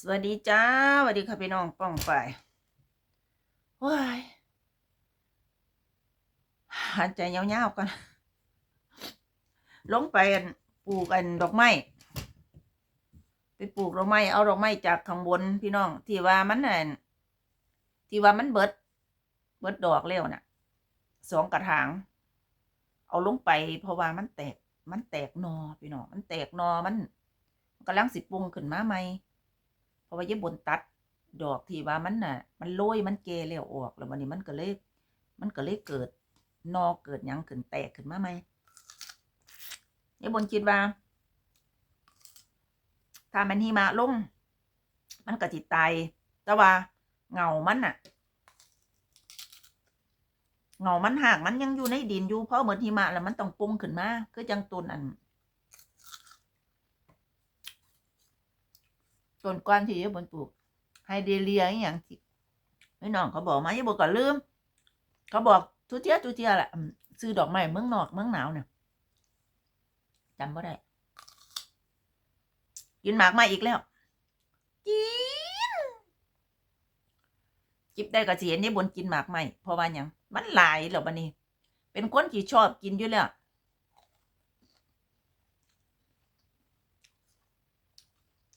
สวัสดีจ้าสวัสดีค่ะพี่น้องป้องไปว้ายหันใจยาวๆกันลงไปอันปลูกอันดอกไม้ไปปลูกดอกไม้เอาดอกไม้จากข้างบนพี่น้อง ที่ว่ามันอันที่ว่ามันเบิด เบิดดอกแล้วน่ะสองกระถาง เอาลงไป เพราะว่ามันแตก มันแตกนอพี่น้องมันแตกนอมันกำลังสิปรุงขึ้นมาใหม่ เพราะว่าญี่ปุ่นตัดดอกที่ว่ามันน่ะ มันโรยมันเกแล้วออกแล้ววันนี้มันก็เลยมันก็เลยเกิดนอเกิดยังขึ้นแตกขึ้นมาไหมญี่ปุ่นคิดว่า ถ้ามันหิมะลงมันก็จิตายแต่ว่าเงามันน่ะ เงามันหากมันยังอยู่ในดินอยู่เพราะเหมือนหิมะแล้วมันต้องปรุงขึ้นมาคือจังต้นอัน ต้นกวานที่ญี่ปุ่นปลูกไฮเดรเลียอย่างที่ไม่น้องเขาบอกมาญี่ปุ่นก็ลืม เขาบอกทุเทียทุเทียแหละซื้อดอกไม้เมืองนอกเมืองหนาวเนี่ยจำไม่ได้กินหมากมาอีกแล้วกินจิบได้กระเสียนญี่ปุ่นกินหมากใหม่เพราะว่าอย่างมันหลายแล้วบันนี้ เป็นคนที่ชอบกินอยู่แล้ว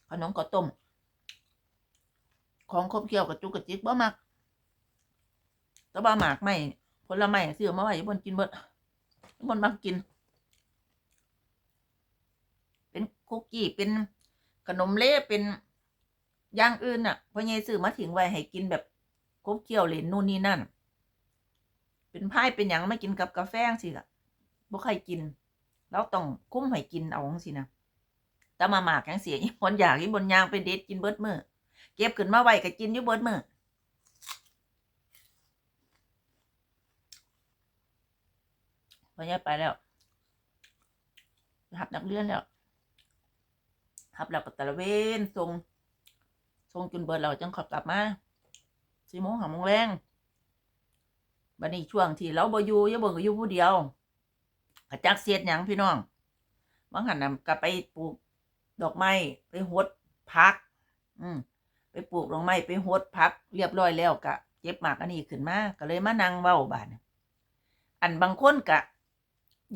ขนมข้าวต้ม ของครบเคี่ยวกับจุกกระจิกบ่มักแต่บ่หมากไม่ผลไม้ซื้อมาไว้บนกินเบิดบนมักกิน เป็นคุกกี้เป็นขนมเล่เป็นอย่างอื่นน่ะพ่อใหญ่ซื้อมาถึงไว้ให้กินแบบคบเคี่ยวเหลนนู่นนี่นั่น เป็นพายเป็นหยังไม่กินกับกาแฟสิล่ะบ่ใครกิน แล้วต้องคุ้มให้กินเอาสินะแต่มาหมากยังเสียอีบนอยากอีบนยางไปเด็ดกินเบิดมือ เก็บขึ้นมาไว้ก็กินอยู่เบิดมือพอนี้ไปแล้วหับนักเรียนแล้วหับแล้วก็ตะละเวนทรงทรงจนเบิดเราจังขับกลับมาสี่โมงหาโมงแรงบัดนี้ช่วงที่เราบ่อยู่ย่าเบิ่งก็อยู่ผู้เดียวกระจักเสียดหยังพี่น้องบางหันนำก็ไปปลูกดอกไม้ไปหดพัก อืม ไปปลูกดอกไม้ไปหดพัก เรียบร้อยแล้วกะเก็บหมากอันนี้ขึ้นมาก็เลยมานั่งเว้าบานอันบางคนกะ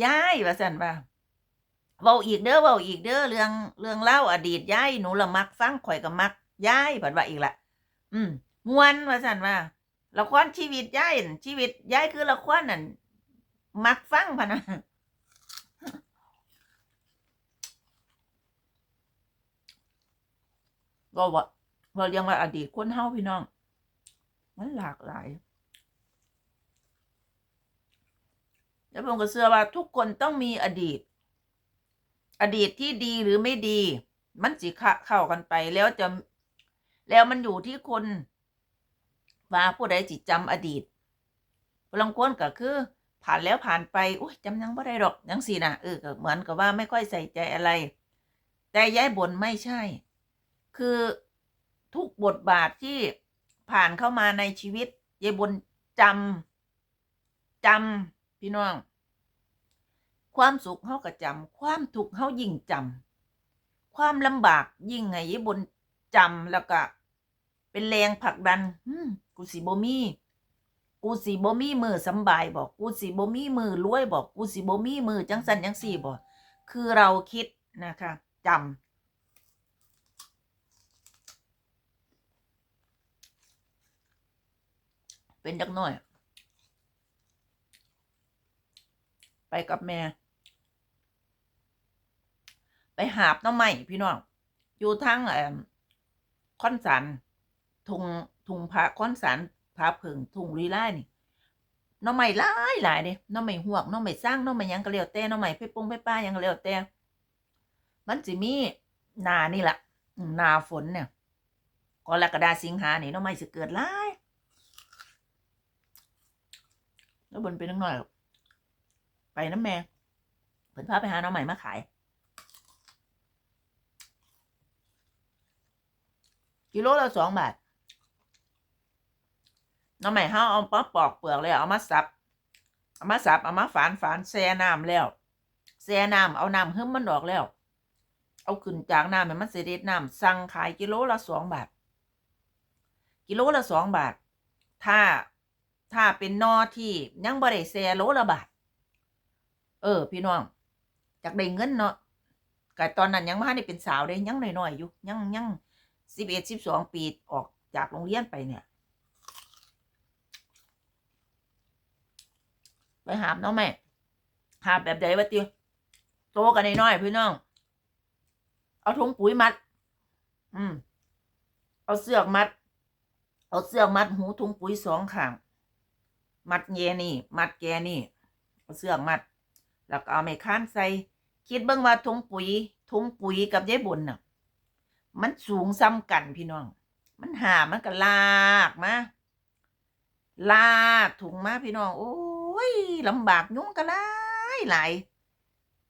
ย้ายว่าสันว่าเว้าอีกเด้อเว้าอีกเด้อเรื่องเรื่องเล่าอดีตย้ายหนูละมักฟังข่อยก็มักย้ายผัดว่าอีกละอืมมวนว่าสันว่าละครชีวิตย้ายชีวิตย้ายคือละครนั่นมักฟังพะนะก็ว่า เราเรียกว่าอดีตคนเฮาพี่น้อง มันหลากหลาย แล้วผมก็เชื่อว่าทุกคนต้องมีอดีต อดีตที่ดีหรือไม่ดี มันสิขะเข้ากันไปแล้วจะแล้วมันอยู่ที่คนว่าผู้ใดจิตจำอดีตลังคนก็คือผ่านแล้วผ่านไปโอ้ยจำยังไม่ได้หรอกยังสินะเออเหมือนกับว่าไม่ค่อยใส่ใจอะไร แต่ย้ายบนไม่ใช่ คือ ทุกบทบาทที่ผ่านเข้ามาในชีวิตยายบนจำจำพี่น้อง ความสุขเขาก็จำความทุกข์เขายิ่งจำความลำบากยิ่งไงยายบนจำแล้วก็ เป็นแรงผลักดันกูสิบ่มีกูสิบ่มีมือสบายบอกกูสิบ่มีมือรวยบอกกูสิบ่มีมือจังสันจังสี่บอกคือเราคิดนะคะจำ เป็นจักหน่อย ไปกับแม่ ไปหาบน้ำใหม่พี่น้อง อยู่ทั้งเอ่อคอนสันทุงทุงพระคอนสันพระเพิงทุงรีไล่นี่น้ำใหม่หลายหลายเด้น้ำใหม่หวกน้ำใหม่สร้างน้ำใหม่ยังก็เลียวแต่น้ำใหม่ไปปรุงไปป้ายังก็เลียวแต่มันสิมีนานี่แหละนาฝนเนี่ยกรกฎาสิงหาเนี่หน้ำใหม่สิเกิดหลาย แล้วบนเป็นนักหน่อย ไปน้ำแม่เพิ่นพาไปหาน้องใหม่มาขาย กิโลละสองบาทน้องใหม่ห้าเอาป๊อปอกเปลือกเลยเอามาสับ เอามาสับ เอามาฝานฝานแช่น้ำแล้วแช่น้ำเอาน้ำหึ้มมันออกแล้ว เอาขึ้นจากน้ำให้มันเสด็จน้ำสั่งขายกิโลละสองบาท กิโลละสองบาท ถ้า ถ้าเป็นนอที่ยังบ่ได้แซ่โลละบาท เออ พี่น้องจากได้เงินเนาะก็ตอนนั้นยังมาได้เป็นสาวเด้ยังน้อยๆอยู่ยังยังสิบเอ็ดสิบสองปีออกจากโรงเรียนไปเนี่ย ไปหาบเนาะแม่ หาบแบบใดวะติวโตกันน้อยๆพี่น้อง เอาถุงปุ๋ยมัด อืม เอาเสือกมัด เอาเสือกมัดหูถุงปุ๋ยสองข้าง มัดแยนี่ มัดแกนี่เอาเสือมัด แล้วก็เอาไม้ค้านใส่ คิดเบิ่งว่าถุงปุ๋ยถุงปุ๋ยกับยายบุญน่ะ มันสูงซ้ำกันพี่น้อง มันหามันก็ลากมาลากถุงมาพี่น้อง โอ้ยลำบากยุ่งก็หลายหลาย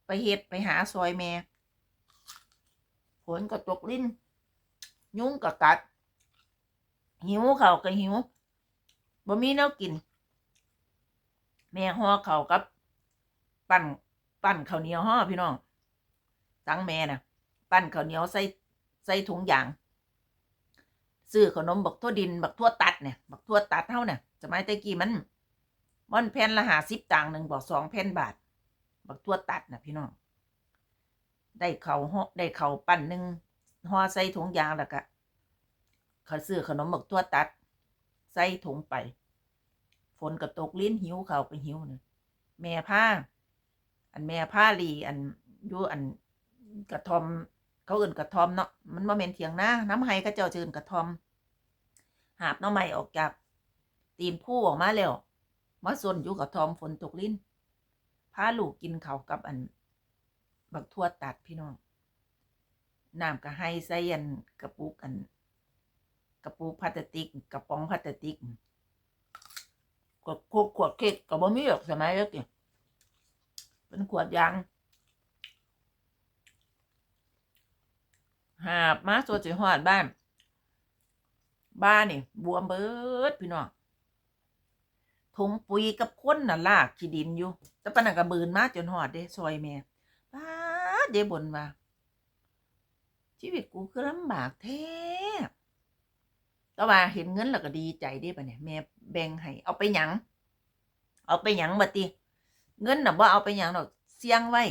ไปเฮ็ดไปหาซอยแม่ฝนก็ตกลิ้น ยุงก็กัด หิวเขาวก็หิวบ่มีแนวกิน แม่ห่อเขากับ ปั้นปั้นข้าวเหนียวห่อพี่น้องตั้งแม่น่ะ ปั้นข้าวเหนียวใส่ใส่ถุงยางซื้อขนมบักทั่วดินบักทั่วตัดเนี่ยบักทั่วตัดเท่าเนี่ยสมัยตะกี้มันมันแผ่นละหาสิบตังหนึ่งบอกสองแผ่นบาท บักทั่วตัดนะพี่น้องได้เขาห่อได้เขาปั้นหนึ่งห่อใส่ถุงยางแล้วก็เขาซื้อขนมบักทั่วตัด ใส่ถุงไป นก็ตกลิ้นหิวเขาไปหิวเนี่แม่ผ้า อันแม่ผ้าลีอันอยู่อันกระทอม เขาเอื่นกระทอมเนาะมันมาเมนเถียงนะน้ำไห้ก็เจ้าเจินกระทอม หาบน้อใหม่ออกจากตีนผู้ออกมาแล้วมาส่วนอยู่กระทอมฝนตกลิ้นพาลูกกินเขากับอัน บักทั่วตัดพี่น้องน้ำก็ให้ใส่อันกระปุกอัน กระปุกพลาสติก กระป๋องพลาสติก ขวดขวดขวดเค้กก็บ่มีหรอกสมัยเด็กเนี่ยเป็นขวดยางหาบมาสวดสิหอดบ้าน บ้านนี่บวมเบิดพี่น้องถุงปุยกับคนน่ะลากขี้ดินอยู่ แต่ปานนันกระบืนมาจนหอดเด้ซอยแม่ป้าเดบนว่าชีวิตกูคือลำบากแท้ แต่ว่าเห็นเงินแล้วก็ดีใจเด้ปะเนี่ยแม่แบ่งให้เอาไปหยัง เอาไปหยังบัดติเงินน่ะบ่เอาไปหยังดอกเสี่ยงไว้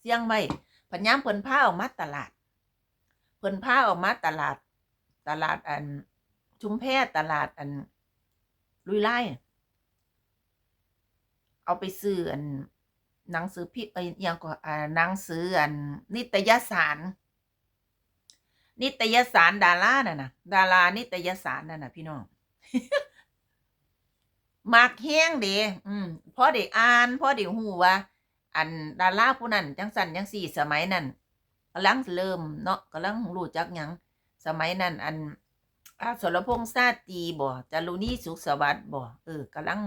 เสี่ยงไว้ปัญามเพิ่นพาออกมาตลาด เพิ่นพาออกมาตลาด ตลาดอัน ชุมแพตลาดอัน ลุยไล่เอาไปซื้ออันหนังสือพิมพ์เอ้ยอิหยังก็อ่าหนังสืออันนิตยสาร นิตยสารดาราน่ะนะดารานิตยสารนั่นนะพี่น้องมักแห้งเด้อืมพอได้อ่านพอได้ฮู้ว่า อันดาราผู้นั้นจังสันจังสี่สมัยนั้นกำลังเริ่มเนาะกำลังรู้จักหยังสมัยนั้นอันอาสรพงษ์ซาตีบ่จารุณีสุขสวัสดิ์บ่เออกำลัง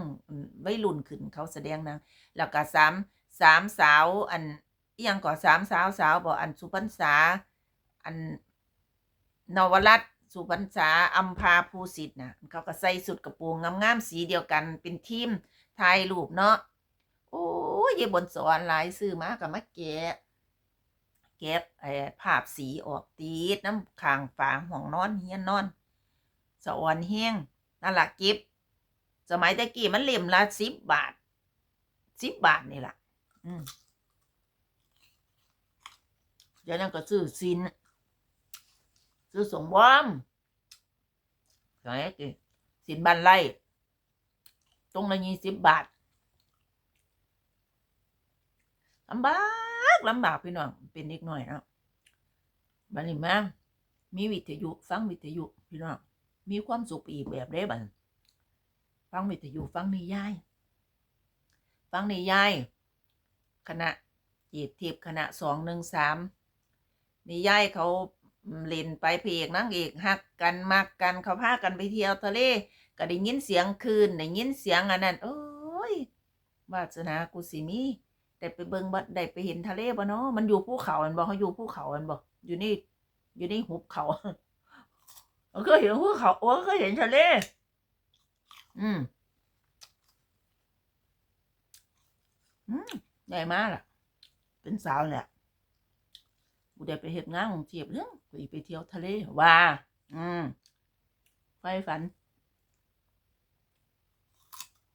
วัยรุ่นขึ้นเขาแสดงนางแล้วก็สามสามสาว อันยังก่อสามสาวสาวบ่อันสุพรรษา อัน นวรัตสุพรรษาอัมพาภูสิทธิ์นะเขาก็ใส่สุดกระโปรงงามๆสีเดียวกันเป็นทีมถ่ายรูปเนาะโอ้ยยบนสอนหลายซื้อมากับมาแกะแกะไอ้ภาพสีออกตีดน้ำคางฝาห้องนอนเฮียนนอนสะออนแห้งนั่นละก็บสมัยตะกี้มันเล่มละสิบบาทสิบบาทนี่แหละอืมเดี๋ยวนั้นก็ซื้อซิน ซื้อสงบอมสมัยกี่สินบันไล่ตรงละยี่สิบบาทลำบากลำบากพี่น้องเป็นเด็กหน่อยเนาะบันนี้มามีวิทยุฟังวิทยุพี่น้องมีความสุขอีกแบบได้บันฟังวิทยุฟังนิยาย ฟังนิยายคณะจีบทิพคณะสองหนึ่งสามนิยายเขา เล่นไปเพเอกนางเอกหักกันมักกันเขาพากันไปเที่ยวทะเลก็ได้ยินเสียงคืนได้ยินเสียงอันนั้นโอ้ยวาสนากูสิมีได้ไปเบิ่งบ่ได้ไปเห็นทะเลบ่เนาะมันอยู่ภูเขาอันบ่เขาอยู่ภูเขาอันบ่อยู่นี่อยู่ในหุบเขาเออเคยเห็นภูเขาโอ้เคยเห็นทะเล อืมอืมใหญ่มากล่ะ เป็นสาวแหละ กูได้ไปเฮ็ดงานกรุงเทพเรื่องกูไปเที่ยวทะเลว่า อืมไฟฝัน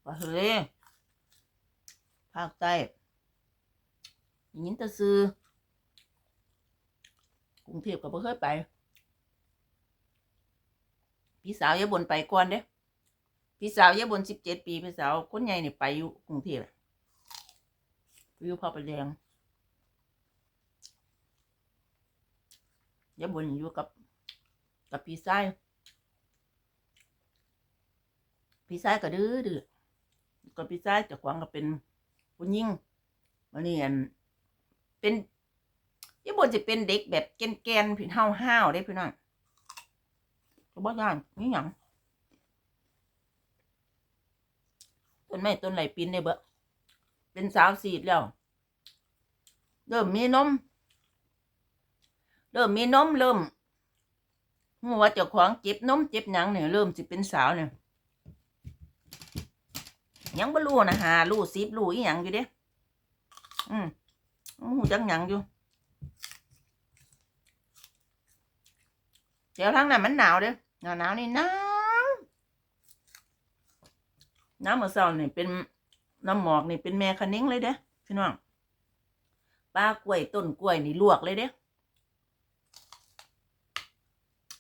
ไปทะเลภาคใต้ย่างนี้แต่ซื้อกรุงเทพก็บ่เคยไป พี่สาวยายบนไปก่อนเด้พี่สาวยายบนสิบเจ็ดปี พี่สาวคนใหญ่เนี่ยไปอยู่กรุงเทพอะไปอยู่พ่อไปแดง ยายบนอยู่กับ กับพี่ชายพี่ชายก็ดื้อดื้อกับพี่ชายจะขวางก็เป็นผู้หญิงวันนี้อันเป็นยายบนจะเป็นเด็กแบบแกนๆพี่ห้าวห้าวๆได้พี่น้องก็บ่ย่านนี่หยังต้นไม้ต้นไหลปีนได้เบอะเป็นสาวสีดแล้ว เริ่มมีนม เริ่มมีนมเริ่มหัวาเจ้าของเจ็บนมเจ็บหยังเนี่ยเริ่มสิเป็นสาวเนี่ยยังบ่รู้นะหารู้สิบรู้อีหยังอยู่เด้ อืมหูจังหยังอยู่เดี๋ยวทางนั้นมันหนาวเด้หนาวหนาวนี่หนาวน้ำเมื่อเช้านี่เป็นน้ำหมอกนี่เป็นแม่คะนิ้งเลยเด้พี่น้องปลากล้วยต้นกล้วยนี่ลวกเลยเด้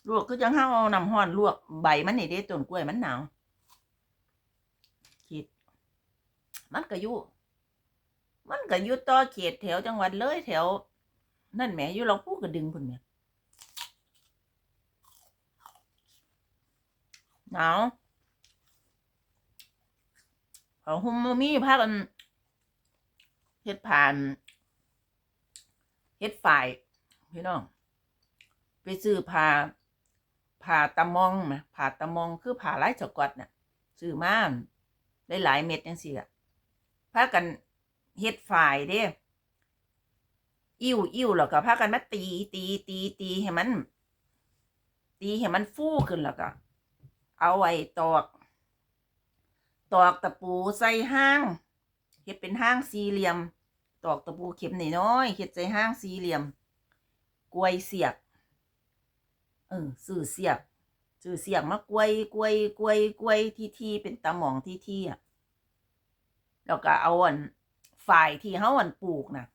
ลวกคือจังเฮาเอาน้ำห้อนลวกใบมันนี่เด้ต้นกล้วยมันหนาวคิดมันก็อยู่มันก็อยู่ต่อเขตแถวจังหวัดเลยแถว นั่นแหมอยู่เราพูดกระดึงพุ่นแหมหนาวเขาหุมบ่มีพากันเฮ็ดผ่านเฮ็ดฝ่ายพี่น้อง ไปซื้อผ้า ผ้าตะมองไหมผ้าตะมองคือผ้าลายสกอตน่ะซื้อมาได้หลายเม็ดจังซี่อะพากันเฮ็ดฝ่ายเด้อิ่วอิ่วแล้วก็พากันมาตีตีตีตีให้มัน ตีให้มันฟูขึ้นแล้วก็ เอาไว้ตอก ตอกตะปูใส่ห้างเฮ็ดเป็นห้างสี่เหลี่ยม ตอกตะปูเข็มน้อยๆเฮ็ดใส่ห้างสี่เหลี่ยม กล้วยเสียบ เออซื้อเสียบซื้อเสียบมากวยกวยกวยกวยที่ที่เป็นตะหมองที่ที่อะแล้วก็เอาอันฝ่ายที่เฮาอันปลูกนะ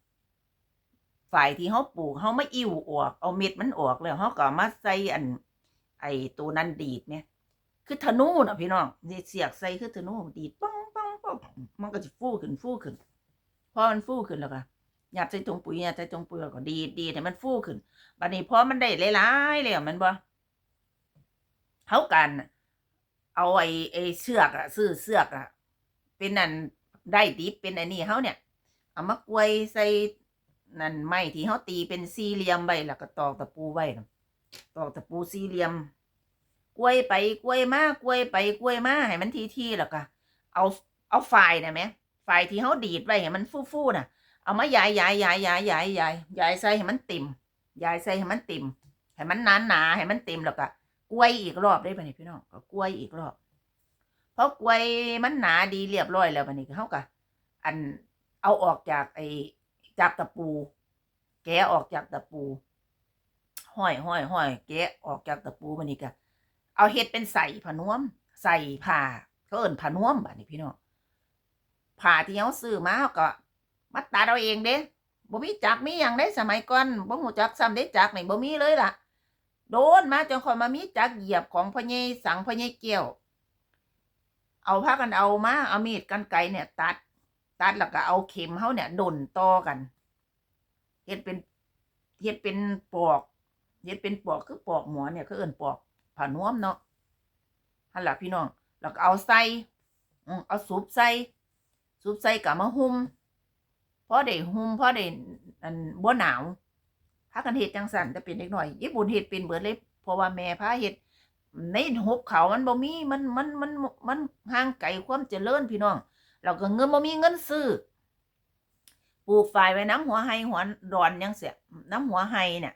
ฝ่ายที่เฮาปลูกเฮาไมาอิ่วออก เอาเม็ดมันออกแล้วเฮาก็มาใส่อัน ไอตัวนั้นดีดเนี่ย คือธนูน่ะพี่น้องเสียกใส่คือธนูดีดปังปังปังมันก็จะฟูขึ้นฟูขึ้นพอมันฟูขึ้นแล้วก็ หยัดใส่ถุงปุ๋ยยัดใส่ถุงปุ๋ยแล้วก็ดีดดีให้มันฟูขึ้นบัดนี้พอมันได้หลายๆแล้วมันบ่เฮากัน เอาไอ้ไอ้เสือกอะซื้อเสือกอะเป็นนั่นได้ดิบเป็นอันนี้เฮาเนี่ยเอามากวยใส่นั่นไม้ที่เฮาตีเป็นสี่เหลี่ยมไว้แล้วก็ตอกตะปูไว้ตอกตะปูสี่เหลี่ยมกล้วยไปกล้วยมากล้วยไปกล้วยมาให้มันทีๆแล้วก็เอาเอาไฟน่ะแหมไฟที่เฮาดีดไว้ให้มันฟูๆน่ะ เอามายายยายยายยายยายยายยายใส่ให้มันติ่มยายใส่ให้มันติ่มให้มันหนาหนาให้มันติ่มแล้วก็กล้วยอีกรอบได้ปะนี่พี่น้องก็กล้วยอีกรอบเพราะกล้วยมันหนาดีเรียบร้อยแล้วปะนี่เขาก็อันเอาออกจากไอ้จากตะปู แกะออกจากตะปูห้อยห้อยห้อยแกะออกจากตะปูมันนี่ก็เอาเฮ็ดเป็นใส่ผนวม ใส่ผ้าเขาเอิ้นผนวมบัดนี้พี่น้องผ้าที่เขาซื้อมาเขาก็ มาตัดเอาเองเด้บ่มีจักมีอย่างได้สมัยก่อนบ่ฮู้จักซ้ำได้จักนี่บ่มีเลยล่ะ โดนมาจนคอยมามีจักเหยียบของพ่อใหญ่สังพ่อใหญ่เกี้ยว เอาพากันเอามาเอามีดกันไกเนี่ย ตัด ตัดแล้วก็เอาเข็มเฮาเนี่ยดนต่อกันเฮ็ดเป็นเฮ็ดเป็นปอกเฮ็ดเป็นปอกคือปอกหมอนเนี่ยเขาเอิ้นปอกผ้าน้วมเนาะหั่นล่ะพี่น้องแล้วก็เอาใส่เอาสูบใส่สูบใส่ก็มาหุ้ม พอได้หุ่มพอได้อันบ่หนาวพากันเฮ็ดจังสันแต่เป็นเด็กหน้อยญี่ปุ่นเฮ็ดเป็นเบิดเลยเพราะว่าแม่พาเฮ็ดในหุบเขามันบ่มีมันมันมันมันห่างไกลความเจริญพี่น้องเราก็เงินบ่มีเงินซื้อปลูกฝ่ายไว้น้ำหัวไห้หัวดอนยังเสียน้ำหัวไห้เนี่ย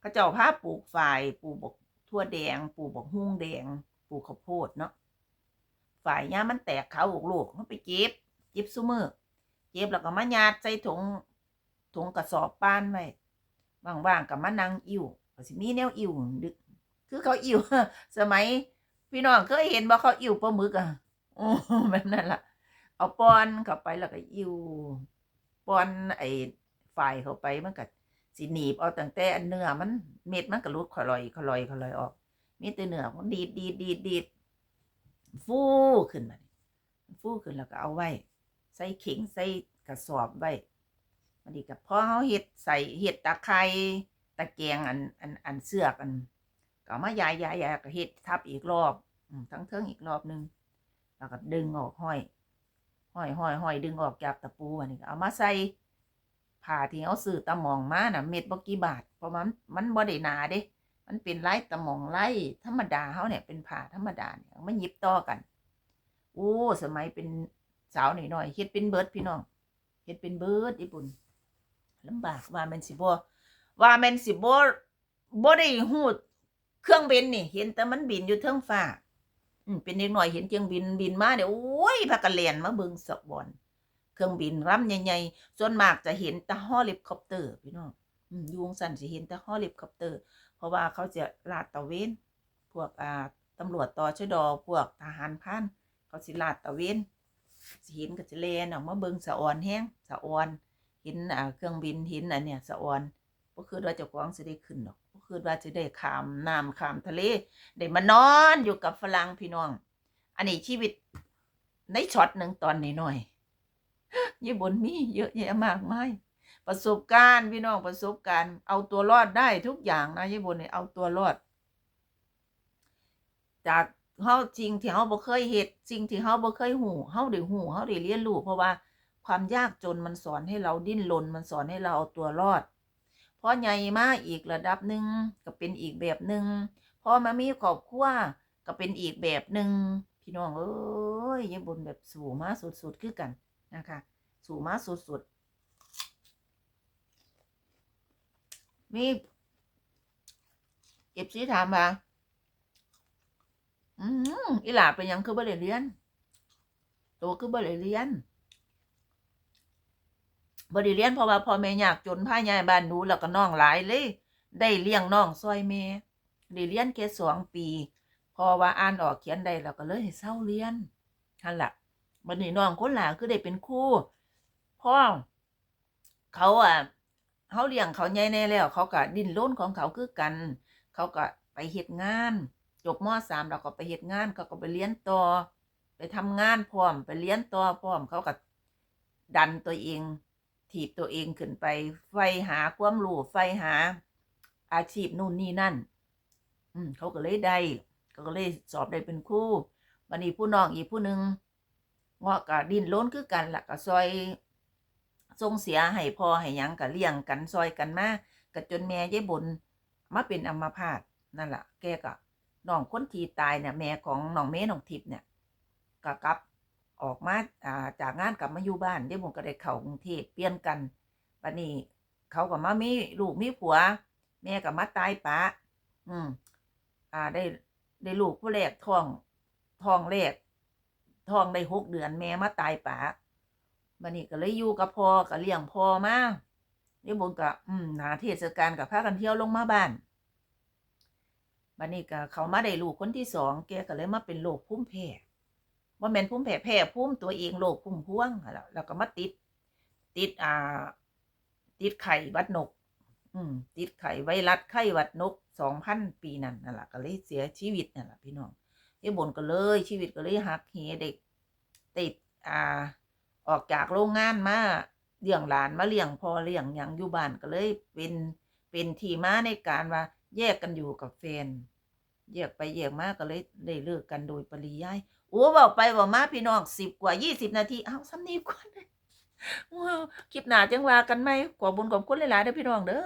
เขาเจ้าพาปลูกฝ่ายปลูกบกทั่วแดง ปลูกบกฮุ้งแดง ปลูกข้าวโพดเนาะฝ่ายย่ามันแตกเขาลูกๆเขาไปเก็บเก็บซุมือ เก็บแล้วก็มายัดใส่ถุงถุงกระสอบป้านไว้ว่างๆกับมานั่งอิ่วก็สิมีแนวอิ่วดึก คือเขาอิ่วสมัย พี่น้องเคยเห็นบ่เขาอิ่วปลาหมึกอะโอ้แบบนั้นล่ะ เอาปอนเข้าไปแล้วก็อิ่วปอนไอ้ฝ่ายเข้าไปมันก็สิหนีบเอาตั้งแต่อันเนื้อมันเม็ดมันก็รุดคลอยคลอยคลอยออกมีแต่เนื้อมันดีดดีดดีดดีดฟูขึ้นมาฟูขึ้นแล้วก็เอาไว้ ใส่เข่งใส่กระสอบไว้มันดีกับพอเขาเห็ดใส่เห็ดตะไคร้ตะแกรงอันอันอันเสือกอันก็เอามายายยายยายก็เห็ดทับอีกรอบทั้งเทิงอีกรอบหนึงแล้วก็ดึงออกห้อยห้อยห้อยห้อยดึงออกจากตะปูอันนี้เอามาใส่ผ่าที่เอาซื้อตะหมองมาน่ะเม็ดบ่กี่บาทเพราะมันมันบ่ได้หนาเด้ มันเป็นไล่ตะหมองไล่ธรรมดาเขาเนี่ยเป็นผ่าธรรมดาเนี่ยมาหยิบต่อกันโอ้สมัยเป็น สาวหน่อยๆเฮ็ดเป็นเบิร์ดพี่น้องเฮ็ดเป็นเบิร์ดญี่ปุ่นลำบากว่าแมนสิบ่ว่าแมนสิบ่บ่ได้ฮู้เครื่องบินนี่ เห็นแต่มันบินอยู่เทิงฟ้าอืมเป็นเด็กหน่อยเห็นเครื่องบินบินมาเนี่ยโอ้ยพากันเล่นมาเบิงสะบอนเครื่องบินลำใหญ่ๆส่วนมากจะเห็นแต่ฮอลิคอปเตอร์พี่น้องอืมอยุงสันสิเห็นแต่ฮอลิคอปเตอร์ เพราะว่าเขาจะลาดตระเวนพวกอ่าตำรวจตอชดอพวกทหารพรานเขาสิลาดตระเวน สิเห็นก็จะเลนออกมาเบิ่งสะออนแห้งสะออนเห็นอ่าเครื่องบินเห็นอันเนี้ยสะออนบ่คือว่าเจ้าของสิได้ขึ้นหรอกบ่คือว่าจะได้ข้ามน้ำข้ามทะเลได้มานอนอยู่กับฝรั่งพี่น้อง อันนี้ชีวิตในช็อตหนึ่งตอนนี้หน่อยญี่ปุ่นมีเยอะแยะมากมายประสบการณ์พี่น้องประสบการณ์ เอาตัวรอดได้ทุกอย่างนะญี่ปุ่นเนี่ยเอาตัวรอด จาก เฮาจริงที่เฮาบ่เคยเฮ็ดสิ่งที่เฮาบ่เคยหูเฮาได้หูเฮาได้เรียนรู้เพราะว่าความยากจนมันสอนให้เราดิ้นรนมันสอนให้เราเอาตัวรอดพอใหญ่มาอีกระดับหนึ่งก็เป็นอีกแบบหนึ่งพอมามีครอบครัวก็เป็นอีกแบบหนึ่งพี่น้องเอ้ยญี่ปุ่นแบบสู่มาสุดๆคือกันนะคะ สู่มาสุดๆมีเก็บซีถามว่า อืมอีหลาเป็นยังคือบ่ได้เรียนโตคือบ่ได้เรียนบ่ได้เรียนเพราะว่าพ่อแม่ยากจนพ่าย้ายบ้านหนูแล้วก็น้องหลายเลย ได้เลี้ยงน้องซอยแม่ได้เรียนแค่สองปีพอว่าอ่านออกเขียนได้แล้วก็เลยให้เศร้าเรียนนั่นล่ะบัดนี้น้องคนหลาคือได้เป็นครูพ่อเขาอะเขาเลี้ยงเขาใหญ่แน่แล้ว เขาก็ดิ้นรนของเขาคือกัน เขาก็ไปเฮ็ดงาน จบมสามแล้วก็ไปเฮ็ดงานเขาก็ไปเรียนต่อ ไปทำงานพร้อม ไปเรียนต่อพร้อมเขาก็ดันตัวเอง ถีบตัวเองขึ้นไป ไฟหาความรู้ไฟหา อาชีพนู่นนี่นั่น อืมเขาก็เลยได้เขาก็เลยสอบได้เป็นครูวันนี้ผู้น้องอีกผู้หนึ่งเงาะก็ดิ้นรนคือกันละก็ซอยส่งเสียให้พ่อให้ยังก็เลี้ยงกันซอยกันมาก็จนแม่ยายบนมาเป็นอัมพาตนั่นแหละแกก็ น้องคนที่ตายเนี่ยแม่ของน้องเมย์น้องทิพย์เนี่ยก็กลับออกมาาจากงานกลับมาอยู่บ้านยายบนก็ได้เข้ากรุงเทพเปลี่ยนกันบัดนี้เขาก็มามีลูกมีผัว แม่ก็มาตายปะอืม อ่าได้ได้ลูกผู้แรกท้องท้องแรกท้องได้หกเดือนแม่มาตายปะบันนี้ก็เลยอยู่กับพ่อก็เลี้ยงพ่อมานี่บุญก็อืมหาเทศกาลกับพากันเที่ยวลงมาบ้าน บันนี้ก็เขามาได้ลูกคนที่สองแกก็เลยมาเป็นโรคภูมิแพ้ว่าแม่นภูมิแพ้แพ้ภูมิตัวเองโรคภูมิพวงแล้วก็มาติด ติดอ่า ติดไข่วัดนก อืม ติดไข่ไวรัสไข้วัดนกสองพันปีนั่นนั่นแหละก็เลยเสียชีวิตนั่นแหละพี่น้องที่บ่นก็เลยชีวิตก็เลยหักเหเด็ก ติดอ่า ออกจากโรงงานมาเลี้ยงหลานมาเลี้ยงพอเลี้ยงยังอยู่บ้านก็เลยเป็นเป็นที่มาในการว่า แยกกันอยู่กับแฟนแยกไปแยกมาก็เลยได้เลิกกันโดยปริยายโอ้บอกไปบอกมาพี่น้องสิบกว่ายี่สิบนาทีเอาซ้ำนี้ก่อนว้าวคลิปหนาจังว่ากันไหมขอบุญขอบคุณหลายๆเด้อพี่น้องเด้อ